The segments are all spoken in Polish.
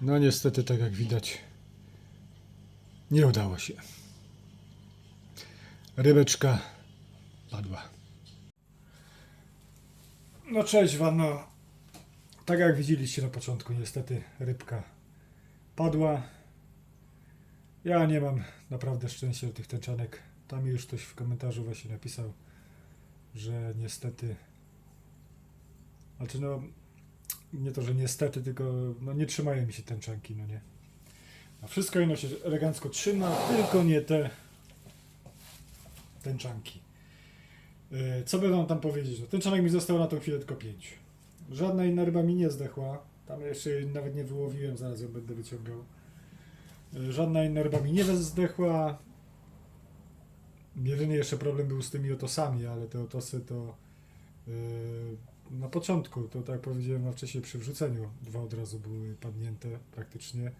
No niestety, tak jak widać, nie udało się. Rybeczka padła. No cześć wam, no. Tak jak widzieliście na początku, niestety rybka padła. Ja nie mam naprawdę szczęścia do tych tęczanek. Tam już ktoś w komentarzu właśnie napisał, że niestety. Znaczy no, nie to, że niestety, tylko no nie trzymają mi się tęczanki, no nie. A wszystko inno się elegancko trzyma, tylko nie te tęczanki. Yy, Co wam tam powiedzieć? No, tęczanek mi zostało na tą chwilę tylko pięć. Żadna inna ryba mi nie zdechła. Tam jeszcze nawet nie wyłowiłem, zaraz ją będę wyciągał. Yy, Żadna inna ryba mi nie zdechła. Jedyny jeszcze problem był z tymi otosami, ale te otosy to yy, na początku, to tak jak powiedziałem wam wcześniej przy wrzuceniu, dwa od razu były padnięte praktycznie,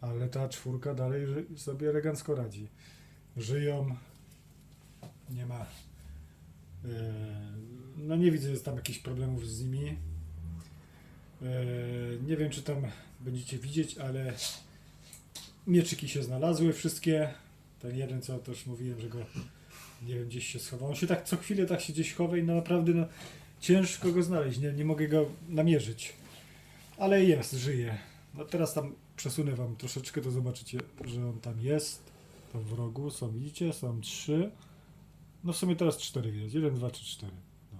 ale ta czwórka dalej sobie elegancko radzi. Żyją, nie ma, yy, no nie widzę tam jakichś problemów z nimi. Yy, nie wiem, czy tam będziecie widzieć, ale mieczyki się znalazły wszystkie. Ten jeden, co też mówiłem, że go nie wiem, gdzieś się schował. On się tak co chwilę tak się gdzieś chowa i no naprawdę no, ciężko go znaleźć, nie, nie mogę go namierzyć. Ale jest, żyje. No teraz tam przesunę wam troszeczkę, to zobaczycie, że on tam jest. Tam w rogu są, widzicie? Są trzy. No w sumie teraz cztery jest. Jeden, dwa, trzy, cztery. No.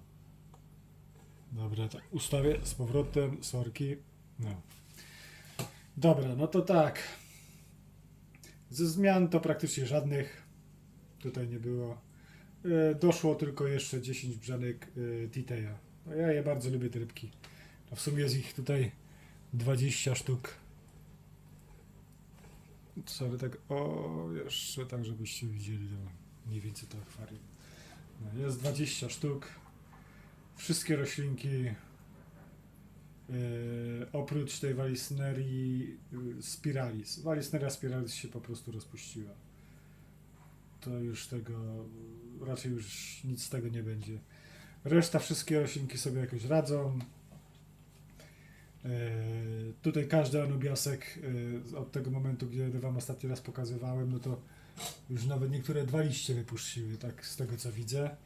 Dobra, tak ustawię z powrotem, sorki. No. Dobra, no to tak. Ze zmian to praktycznie żadnych tutaj nie było. E, Doszło tylko jeszcze 10 brzanek e, Titeja. No ja je bardzo lubię te rybki. No w sumie jest ich tutaj 20 sztuk. Sorry, tak o, jeszcze tak, żebyście widzieli no, mniej więcej to akwarium. No, jest 20 sztuk. Wszystkie roślinki e, oprócz tej walisnerii e, spiralis. Walisneria spiralis się po prostu rozpuściła to już tego, raczej już nic z tego nie będzie. Reszta, wszystkie roślinki sobie jakoś radzą. E, tutaj każdy anubiasek e, od tego momentu, kiedy wam ostatni raz pokazywałem, no to już nawet niektóre dwa liście wypuściły, tak z tego co widzę.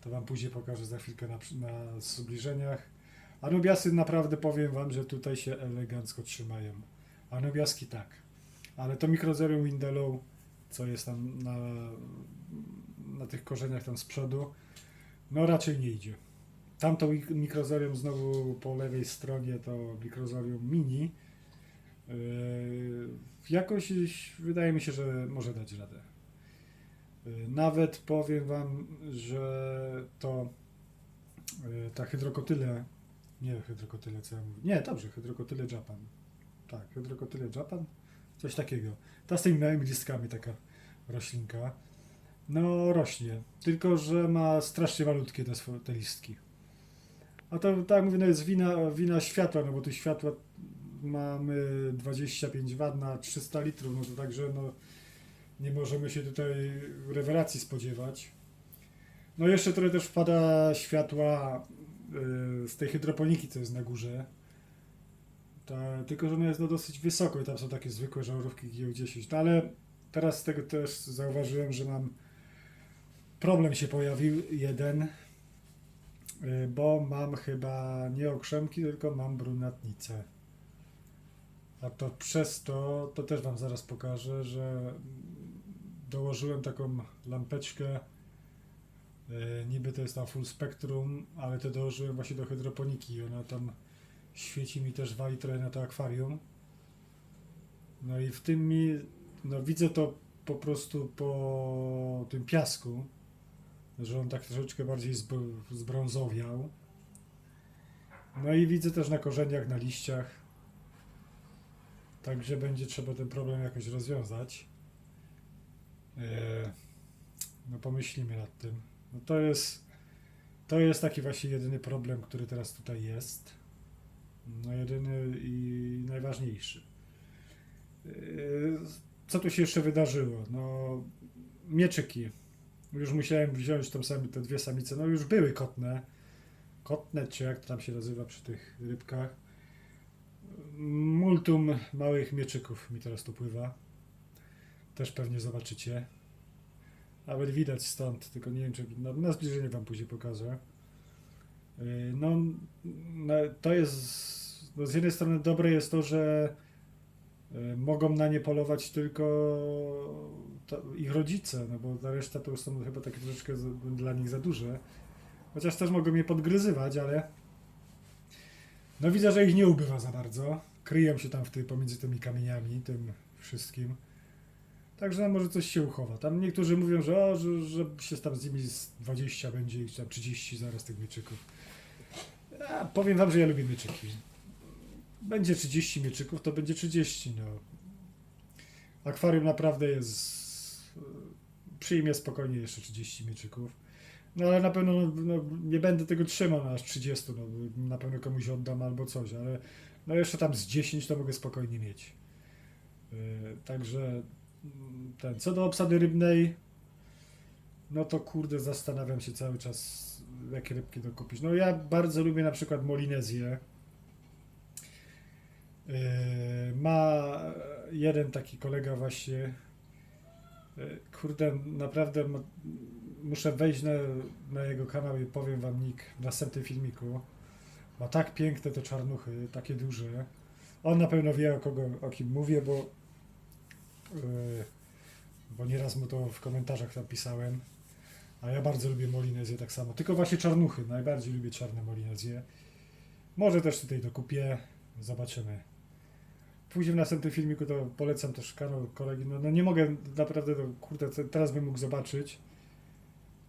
To wam później pokażę za chwilkę na, na zbliżeniach. Anubiasy naprawdę powiem wam, że tutaj się elegancko trzymają. Anubiaski tak. Ale to mikrozerium Windelow co jest tam na, na tych korzeniach tam z przodu, no raczej nie idzie. Tamto mik- mikrozorium znowu po lewej stronie to mikrozorium mini. Yy, jakoś wydaje mi się, że może dać radę. Yy, nawet powiem Wam, że to yy, ta hydrokotyle, nie hydrokotyle, co ja mówię, nie, dobrze, hydrokotyle Japan. Tak, hydrokotyle Japan, coś takiego. Ta z tymi małymi listkami taka roślinka. No rośnie, tylko że ma strasznie malutkie te, te listki. A to tak jak mówię, no jest wina, wina światła, no bo tu światła mamy 25 W na 300 litrów, no to także no nie możemy się tutaj rewelacji spodziewać. No jeszcze trochę też wpada światła y, z tej hydroponiki, co jest na górze. Ta, tylko, że ona jest no dosyć wysoko i tam są takie zwykłe żarówki GU10. No ale teraz z tego też zauważyłem, że mam problem się pojawił jeden, y, bo mam chyba nie okrzemki, tylko mam brunatnicę. A to przez to, to też Wam zaraz pokażę, że dołożyłem taką lampeczkę, y, niby to jest tam full spectrum, ale to dołożyłem właśnie do hydroponiki ona tam świeci mi też wali trochę na to akwarium. No i w tym mi, no widzę to po prostu po tym piasku, że on tak troszeczkę bardziej zbr- zbrązowiał. No i widzę też na korzeniach, na liściach. Także będzie trzeba ten problem jakoś rozwiązać. E, no pomyślimy nad tym. No to jest, to jest taki właśnie jedyny problem, który teraz tutaj jest. No jedyny i najważniejszy. Yy, Co tu się jeszcze wydarzyło? No, mieczyki. Już musiałem wziąć tą sami, te dwie samice. No już były kotne. Kotne, czy jak to tam się nazywa przy tych rybkach. Multum małych mieczyków mi teraz tu pływa. Też pewnie zobaczycie. Nawet widać stąd, tylko nie wiem, czy na, na zbliżenie wam później pokażę. Yy, No, to jest. No z jednej strony dobre jest to, że yy, mogą na nie polować tylko ich rodzice, no bo ta reszta to już są chyba takie troszeczkę dla nich za duże. Chociaż też mogą je podgryzywać, ale. No widzę, że ich nie ubywa za bardzo. Kryją się tam w tej, pomiędzy tymi kamieniami, tym wszystkim. Także no, może coś się uchowa. Tam niektórzy mówią, że, o, że, że się tam z nimi z 20 będzie, czy tam 30 zaraz tych mieczyków. Ja powiem wam, że ja lubię mieczyki. Będzie 30 mieczyków, to będzie 30, no. Akwarium naprawdę jest... Przyjmie spokojnie jeszcze 30 mieczyków. No ale na pewno no, no, nie będę tego trzymał na aż 30, no, na pewno komuś oddam albo coś, ale no jeszcze tam z 10 to mogę spokojnie mieć. Yy, także mm, ten, co do obsady rybnej, no to kurde zastanawiam się cały czas, jakie rybki dokupić. No ja bardzo lubię na przykład Molinezję. Yy, ma jeden taki kolega właśnie, yy, kurde, naprawdę ma, muszę wejść na, na jego kanał i powiem wam nick w następnym filmiku. Ma tak piękne te czarnuchy, takie duże. On na pewno wie o kogo, o kim mówię, bo yy, bo nieraz mu to w komentarzach napisałem. A ja bardzo lubię Molinezję tak samo. Tylko właśnie czarnuchy. Najbardziej lubię czarne Molinezje. Może też tutaj dokupię. Zobaczymy. Później w następnym filmiku to polecam też kanał kolegi. No, no nie mogę naprawdę, no, kurde, te- teraz bym mógł zobaczyć.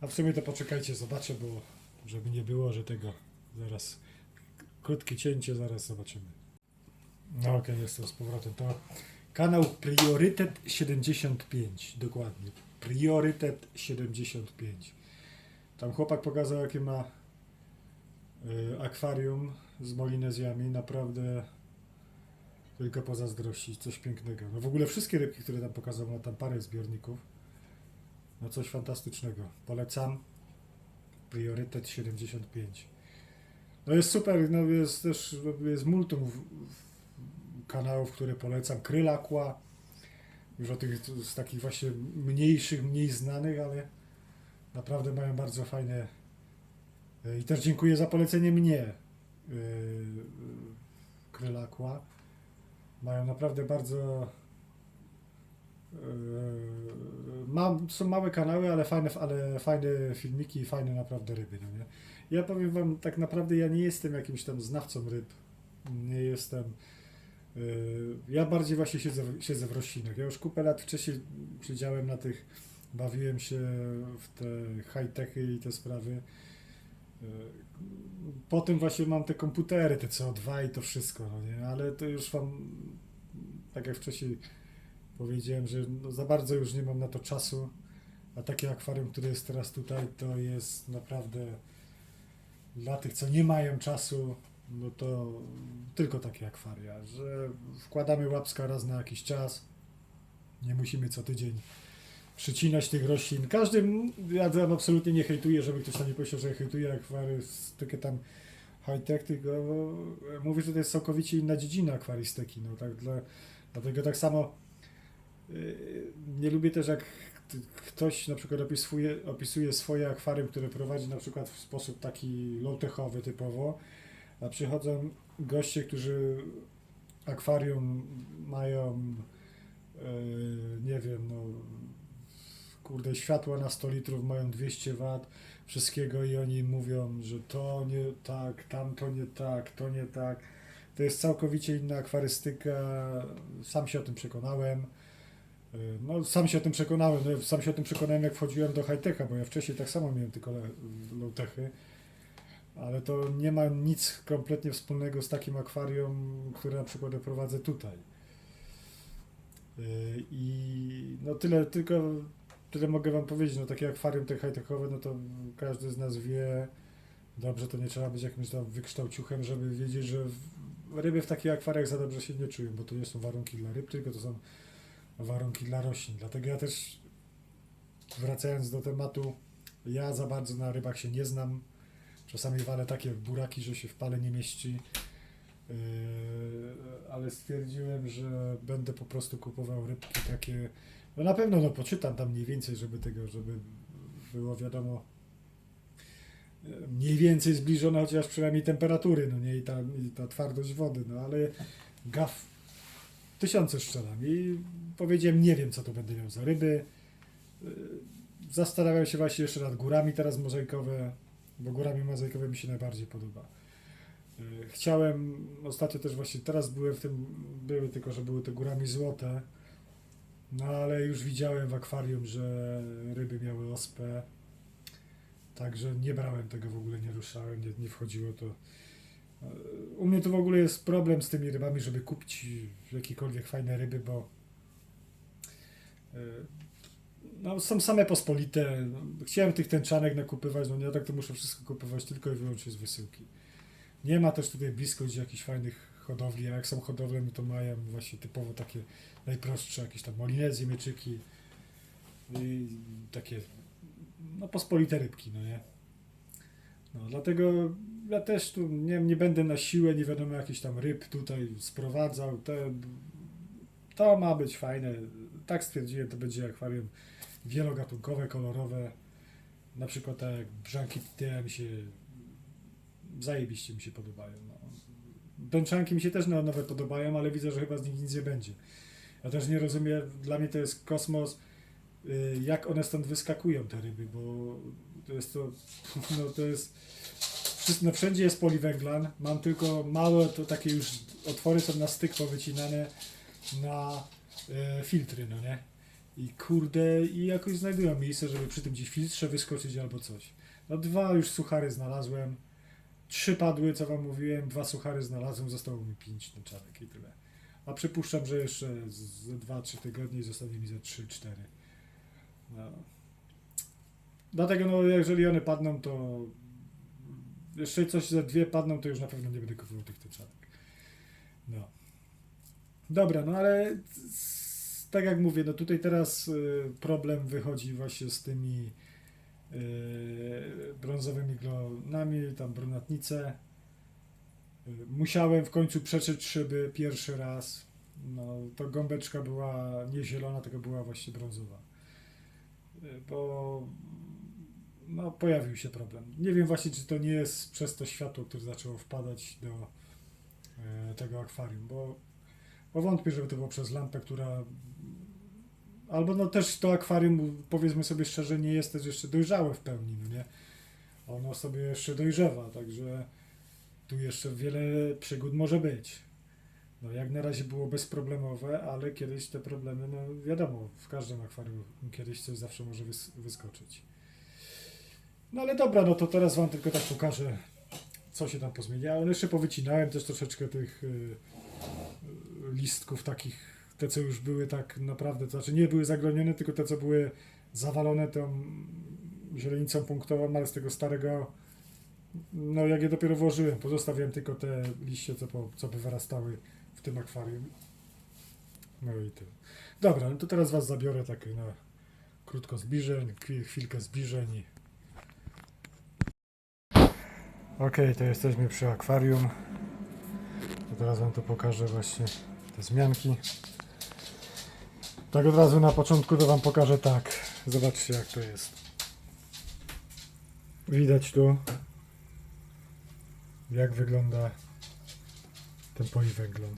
A w sumie to poczekajcie, zobaczę, bo żeby nie było, że tego zaraz krótkie cięcie, zaraz zobaczymy. No okej, jestem z powrotem. To kanał Priorytet 75, dokładnie. Priorytet 75. Tam chłopak pokazał, jakie ma y, akwarium z molinezjami. Naprawdę tylko pozazdrościć. Coś pięknego. No w ogóle wszystkie rybki, które tam pokazał, ma tam parę zbiorników. No coś fantastycznego. Polecam. Priorytet 75. No jest super, no jest też jest multum kanałów, które polecam. Krylakła. Już o tych z takich właśnie mniejszych, mniej znanych, ale naprawdę mają bardzo fajne. I też dziękuję za polecenie mnie. Yy, Krylakła. Mają naprawdę bardzo. Yy, mam, są małe kanały, ale fajne, ale fajne filmiki i fajne naprawdę ryby. No nie? Ja powiem wam, tak naprawdę ja nie jestem jakimś tam znawcą ryb. Nie jestem. Yy, Ja bardziej właśnie siedzę, siedzę w roślinach. Ja już kupę lat wcześniej siedziałem na tych, bawiłem się w te high-techy i te sprawy. Yy, Potem właśnie mam te komputery, te CO2 i to wszystko, no nie? Ale to już wam, tak jak wcześniej powiedziałem, że no za bardzo już nie mam na to czasu. A takie akwarium, które jest teraz tutaj, to jest naprawdę dla tych, co nie mają czasu, no to tylko takie akwaria, że wkładamy łapska raz na jakiś czas. Nie musimy co tydzień przycinać tych roślin. Każdy, ja tam absolutnie nie hejtuję, żeby ktoś tam nie powiedział, że hejtuje akwary, takie tam high-tech, tylko mówię, że to jest całkowicie inna dziedzina akwarystyki. No, tak dla, dlatego tak samo yy, nie lubię też jak ktoś na przykład opisuje, opisuje swoje akwarium, które prowadzi na przykład w sposób taki low-techowy typowo, a przychodzą goście, którzy akwarium mają yy, nie wiem, no kurde, światła na 100 litrów mają 200 W, wszystkiego i oni mówią, że to nie tak, tamto nie tak, to nie tak. To jest całkowicie inna akwarystyka. Sam się o tym przekonałem. Yy, No, sam się o tym przekonałem. No, sam się o tym przekonałem, jak wchodziłem do high-techa, bo ja wcześniej tak samo miałem tylko low-techy. Ale to nie ma nic kompletnie wspólnego z takim akwarium, które na przykład prowadzę tutaj. Yy, I no tyle, tylko tyle mogę wam powiedzieć. No takie akwarium te high-techowe, no to każdy z nas wie, dobrze, to nie trzeba być jakimś tam wykształciuchem, żeby wiedzieć, że ryby w takich akwariach za dobrze się nie czują, bo to nie są warunki dla ryb, tylko to są warunki dla roślin. Dlatego ja też, wracając do tematu, ja za bardzo na rybach się nie znam. Czasami walę takie buraki, że się w pale nie mieści. Yy, ale stwierdziłem, że będę po prostu kupował rybki takie. No na pewno no poczytam tam mniej więcej, żeby tego, żeby było wiadomo yy, mniej więcej zbliżone chociaż przynajmniej temperatury, no nie i ta, i ta twardość wody, no ale gaf tysiące strzelam i powiedziałem nie wiem co to będę miał za ryby. Yy, Zastanawiam się właśnie jeszcze nad górami teraz mozaikowe, bo górami mozaikowe mi się najbardziej podoba. Yy, Chciałem, ostatnio też właśnie teraz były w tym, były tylko, że były te górami złote, no ale już widziałem w akwarium, że ryby miały ospę, także nie brałem tego w ogóle, nie ruszałem, nie, nie wchodziło to. Yy, U mnie to w ogóle jest problem z tymi rybami, żeby kupić jakiekolwiek fajne ryby, bo yy, no, są same pospolite. Chciałem tych tęczanek nakupywać, no nie tak to muszę wszystko kupować tylko i wyłącznie z wysyłki. Nie ma też tutaj blisko gdzie jakichś fajnych hodowli, a jak są hodowle, no to mają właśnie typowo takie najprostsze, jakieś tam molinezje, mieczyki i takie no pospolite rybki, no nie? No dlatego ja też tu nie, nie będę na siłę, nie wiadomo, jakichś tam ryb tutaj sprowadzał. Te, to ma być fajne. Tak stwierdziłem, to będzie akwarium wielogatunkowe, kolorowe. Na przykład tak jak brzanki PTA mi się zajebiście mi się podobają. No. Dęczanki mi się też no- nowe podobają, ale widzę, że chyba z nich nic nie będzie. Ja też nie rozumiem, dla mnie to jest kosmos, y, jak one stąd wyskakują te ryby, bo to jest to, no to jest, no wszędzie jest poliwęglan, mam tylko małe, to takie już otwory są na styk powycinane na e, filtry, no nie? I kurde, i jakoś znajdują miejsce, żeby przy tym gdzieś filtrze wyskoczyć albo coś. No dwa już suchary znalazłem, trzy padły, co wam mówiłem, dwa suchary znalazłem, zostało mi pięć tęczanek i tyle. A przypuszczam, że jeszcze z 2-3 tygodnie zostanie mi ze 3-4. No. Dlatego, no, jeżeli one padną, to jeszcze coś ze dwie padną, to już na pewno nie będę kupował tych tęczanek. No. Dobra, no ale tak jak mówię, no tutaj teraz y, problem wychodzi właśnie z tymi y, brązowymi glonami, tam brunatnice. Y, Musiałem w końcu przeczyć szyby pierwszy raz. No, to gąbeczka była nie zielona, tylko była właśnie brązowa. Bo no, pojawił się problem. Nie wiem właśnie, czy to nie jest przez to światło, które zaczęło wpadać do tego akwarium, bo, bo wątpię, żeby to było przez lampę, która albo no też to akwarium, powiedzmy sobie szczerze, nie jest też jeszcze dojrzałe w pełni, no nie? Ono sobie jeszcze dojrzewa, także tu jeszcze wiele przygód może być. No jak na razie było bezproblemowe, ale kiedyś te problemy, no wiadomo, w każdym akwarium kiedyś coś zawsze może wys- wyskoczyć. No ale dobra, no to teraz wam tylko tak pokażę, co się tam pozmieniało. No jeszcze powycinałem też troszeczkę tych y, y, listków takich, te co już były tak naprawdę, to znaczy nie były zaglonione, tylko te co były zawalone tą źrenicą punktową, ale z tego starego, no jak je dopiero włożyłem, pozostawiłem tylko te liście, co, po, co by wyrastały w tym akwarium. No i tyle. Dobra, no to teraz was zabiorę tak na krótko zbliżeń, chwil- chwilkę zbliżeń. Okej, to jesteśmy przy akwarium. To teraz wam to pokażę właśnie te zmianki. Tak od razu na początku to wam pokażę tak. Zobaczcie jak to jest. Widać tu jak wygląda ten poliwęglon.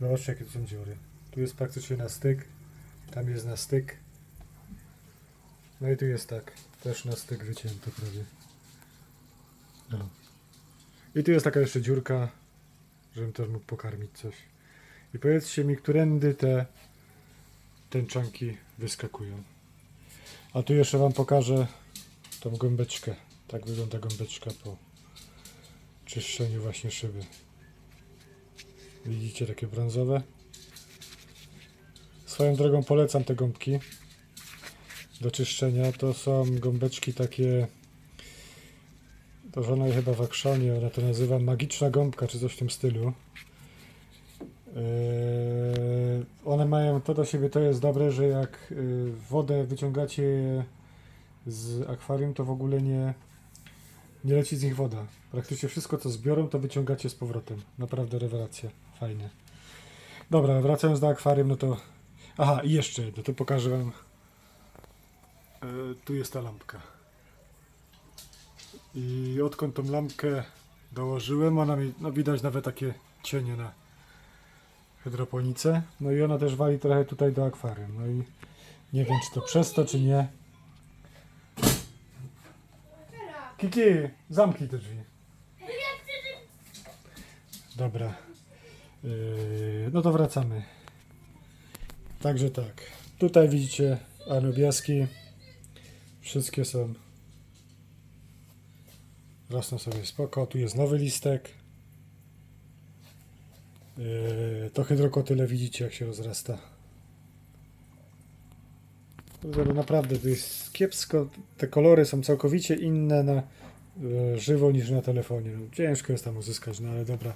Zobaczcie jakie to są dziury. Tu jest praktycznie na styk, tam jest na styk. No i tu jest tak, też na styk wycięto prawie. No. I tu jest taka jeszcze dziurka, żebym też mógł pokarmić coś. I powiedzcie mi, którędy te tęczanki wyskakują. A tu jeszcze wam pokażę tą gąbeczkę. Tak wygląda gąbeczka po czyszczeniu właśnie szyby. Widzicie takie brązowe? Swoją drogą polecam te gąbki do czyszczenia. To są gąbeczki takie to żona chyba w akrzonie, ona to nazywa magiczna gąbka, czy coś w tym stylu. Yy, one mają to do siebie, to jest dobre, że jak yy, wodę wyciągacie z akwarium, to w ogóle nie, Nie leci z nich woda. Praktycznie wszystko, co zbiorą, to wyciągacie z powrotem. Naprawdę rewelacja. Fajnie. Dobra, wracając do akwarium, no to... Aha, i jeszcze jedno, to pokażę wam. E, tu jest ta lampka. I odkąd tą lampkę dołożyłem, ona mi, no widać nawet takie cienie na hydroponice. No i ona też wali trochę tutaj do akwarium. No i nie wiem, czy to przez to, czy nie. Kiki, zamknij te drzwi. Dobra. Yy, no to wracamy. Także tak. Tutaj widzicie anubiaski. Wszystkie są. Rosną sobie spoko. Tu jest nowy listek. Yy, to hydrokotyle widzicie jak się rozrasta. No naprawdę to jest kiepsko. Te kolory są całkowicie inne na e, żywo niż na telefonie. No, ciężko jest tam uzyskać, no ale dobra.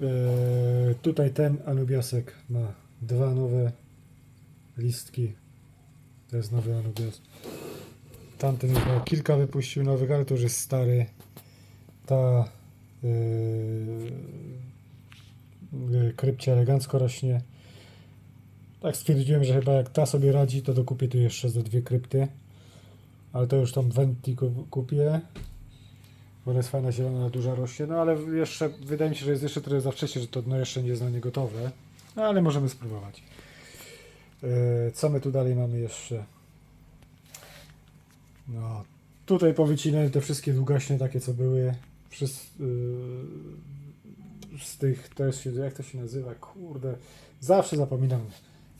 E, tutaj ten anubiasek ma dwa nowe listki. To jest nowy anubias. Tamten już miał kilka wypuścił nowych, ale to już jest stary. Ta yy, krypcia elegancko rośnie. Tak stwierdziłem, że chyba jak ta sobie radzi, to dokupię tu jeszcze ze dwie krypty. Ale to już tą Venti ku- kupię. Bo jest fajna, zielona, duża rośnie. No ale jeszcze, wydaje mi się, że jest jeszcze trochę za wcześnie, że to dno jeszcze nie jest na nie gotowe. No ale możemy spróbować. Yy, co my tu dalej mamy jeszcze? No, tutaj powycinałem te wszystkie długaśnie takie, co były. Wszys, yy, z tych, się- jak to się nazywa? Kurde, zawsze zapominam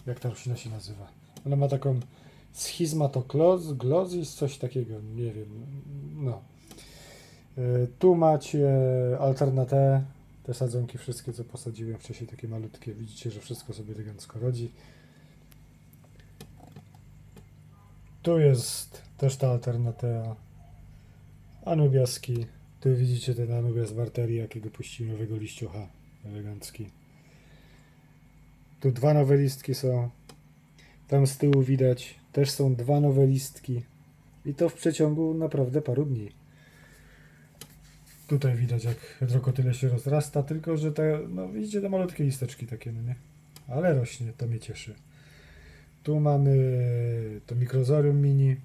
jak ta roślina się nazywa. Ona ma taką schizmatoglozis, coś takiego, nie wiem. No. Y, Tu macie alternatę, te sadzonki wszystkie, co posadziłem wcześniej, takie malutkie. Widzicie, że wszystko sobie elegancko rodzi. Tu jest też ta alternatea. Anubiaski. Tu widzicie ten anubias barterii, jakiego puściłem nowego liściocha. Elegancki. Tu dwa nowe listki są. Tam z tyłu widać też są dwa nowe listki. I to w przeciągu naprawdę paru dni. Tutaj widać jak hydrokotyle się rozrasta, tylko że te, no widzicie te malutkie listeczki takie, no nie? Ale rośnie, to mnie cieszy. Tu mamy to mikrozorium mini.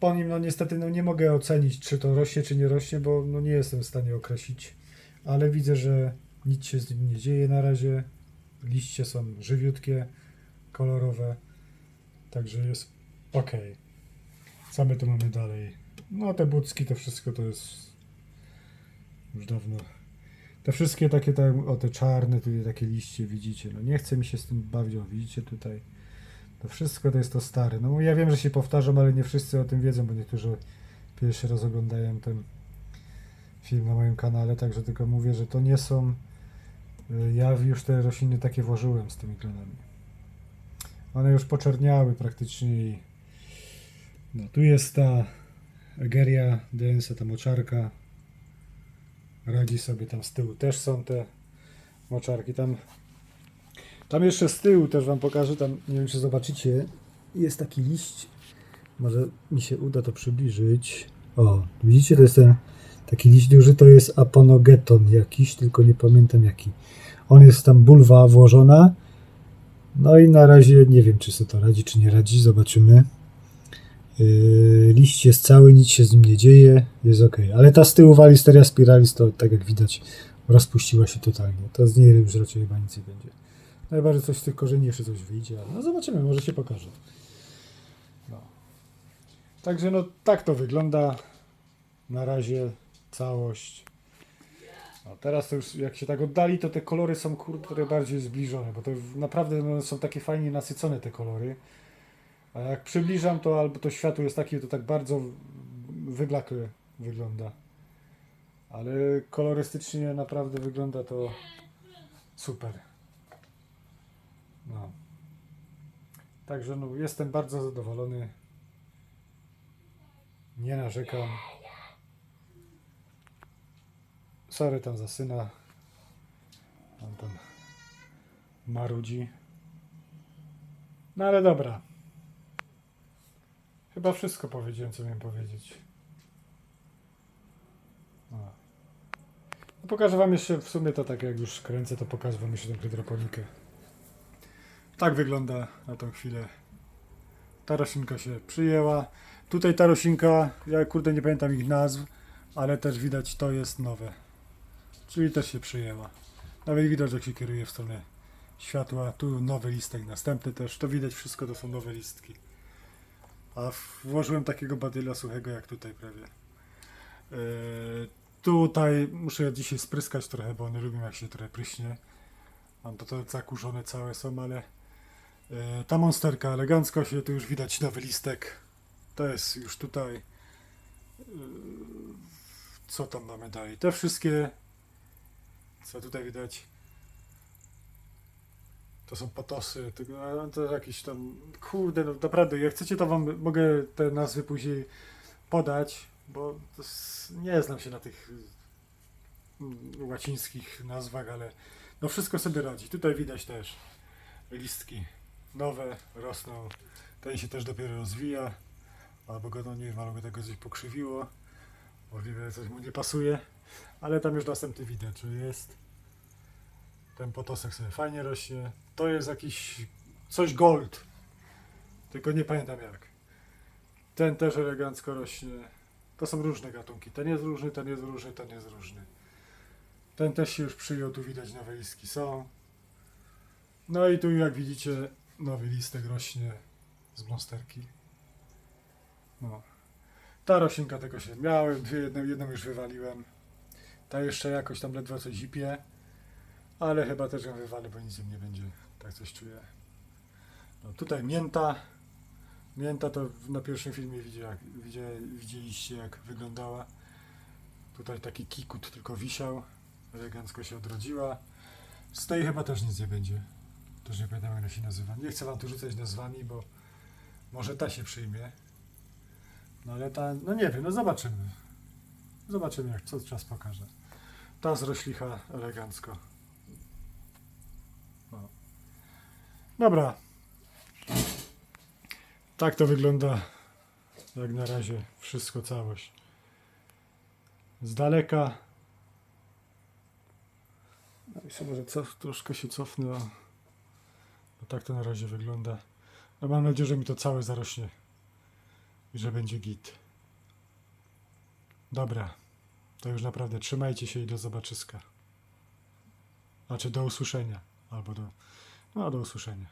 Po nim no niestety no nie mogę ocenić czy to rośnie czy nie rośnie, bo no nie jestem w stanie określić. Ale widzę, że nic się z nim nie dzieje na razie. Liście są żywiutkie, kolorowe. Także jest ok. Co my tu mamy dalej? No te bucki to wszystko to jest już dawno. Te wszystkie takie tam, o te czarne tutaj takie liście widzicie. No nie chcę mi się z tym bawić, o widzicie tutaj. To wszystko to jest to stare. No ja wiem, że się powtarzam, ale nie wszyscy o tym wiedzą, bo niektórzy pierwszy raz oglądają ten film na moim kanale, także tylko mówię, że to nie są y, ja już te rośliny takie włożyłem z tymi glonami. One już poczerniały praktycznie no tu jest ta Egeria densa, ta moczarka. Radzi sobie tam z tyłu też są te moczarki. Tam, tam jeszcze z tyłu też wam pokażę, tam nie wiem czy zobaczycie, jest taki liść. Może mi się uda to przybliżyć. O, widzicie, to jest ten taki liść duży, to jest aponogeton jakiś, tylko nie pamiętam jaki. On jest tam bulwa włożona. No i na razie nie wiem, czy sobie to radzi, czy nie radzi. Zobaczymy. Yy, liść jest cały, nic się z nim nie dzieje, jest ok. Ale ta z tyłu Walisteria spiralis to, tak jak widać, rozpuściła się totalnie. To z niej już raczej chyba nic nie będzie. Najbardziej coś z tych korzeni jeszcze coś wyjdzie, no zobaczymy, może się pokaże. No. Także no tak to wygląda. Na razie całość. No, teraz to już jak się tak oddali, to te kolory są kurde bardziej zbliżone, bo to naprawdę no, są takie fajnie nasycone te kolory. A jak przybliżam to albo to światło jest takie, to tak bardzo wyblakłe wygląda. Ale kolorystycznie naprawdę wygląda to super. No. Także no, jestem bardzo zadowolony. Nie narzekam. Sorry tam za syna. On tam marudzi. No ale dobra. Chyba wszystko powiedziałem, co miałem powiedzieć. O. No pokażę wam jeszcze, w sumie to tak jak już kręcę, to pokażę wam jeszcze tę hydroponikę. Tak wygląda na tą chwilę. Ta roślinka się przyjęła. Tutaj ta roślinka, ja kurde nie pamiętam ich nazw, ale też widać to jest nowe. Czyli też się przyjęła. Nawet widać jak się kieruje w stronę światła. Tu nowy listek, następny też. To widać wszystko, to są nowe listki. A włożyłem takiego badyla suchego jak tutaj prawie. Yy, tutaj muszę dzisiaj spryskać trochę, bo one lubią jak się trochę pryśnie. Mam to, to zakurzone całe są, ale ta monsterka elegancko się, tu już widać nowy listek. To jest już tutaj. Yy, co tam mamy dalej? Te wszystkie, co tutaj widać, to są potosy, a, to jakieś tam, kurde, no naprawdę, jak chcecie, to wam mogę te nazwy później podać, bo to nie znam się na tych mm, łacińskich nazwach, ale no wszystko sobie radzi. Tutaj widać też listki nowe, rosną, ten się też dopiero rozwija, albo go, no nie wiem, albo go tego coś pokrzywiło, możliwe coś mu nie pasuje, ale tam już następny widać, że jest. Ten potosek sobie fajnie rośnie. To jest jakiś coś gold. Tylko nie pamiętam jak. Ten też elegancko rośnie. To są różne gatunki. Ten jest różny, ten jest różny, ten jest różny. Ten też się już przyjął, tu widać nowe listki są. No i tu jak widzicie nowy listek rośnie z monsterki. No. Ta roślinka tego się miałem, dwie, jedną, jedną już wywaliłem. Ta jeszcze jakoś tam ledwo coś zipie. Ale chyba też ją wywalę, bo nic im nie będzie. Tak coś czuję. No, tutaj mięta. Mięta to na pierwszym filmie widzieliście jak wyglądała. Tutaj taki kikut tylko wisiał. Elegancko się odrodziła. Z tej chyba też nic nie będzie. Też nie pamiętam jak ona się nazywa. Nie chcę wam tu rzucać nazwami, bo może ta się przyjmie. No ale ta, no nie wiem, no zobaczymy. Zobaczymy jak co czas pokaże. Ta zroślicha elegancko. No. Dobra. Tak to wygląda jak na razie wszystko całość. Z daleka. No i sobie może cof, troszkę się cofnę. No tak to na razie wygląda. No mam nadzieję, że mi to całe zarośnie. I że będzie git. Dobra. To już naprawdę trzymajcie się i do zobaczyska. Znaczy do usłyszenia. Albo do. No do usłyszenia.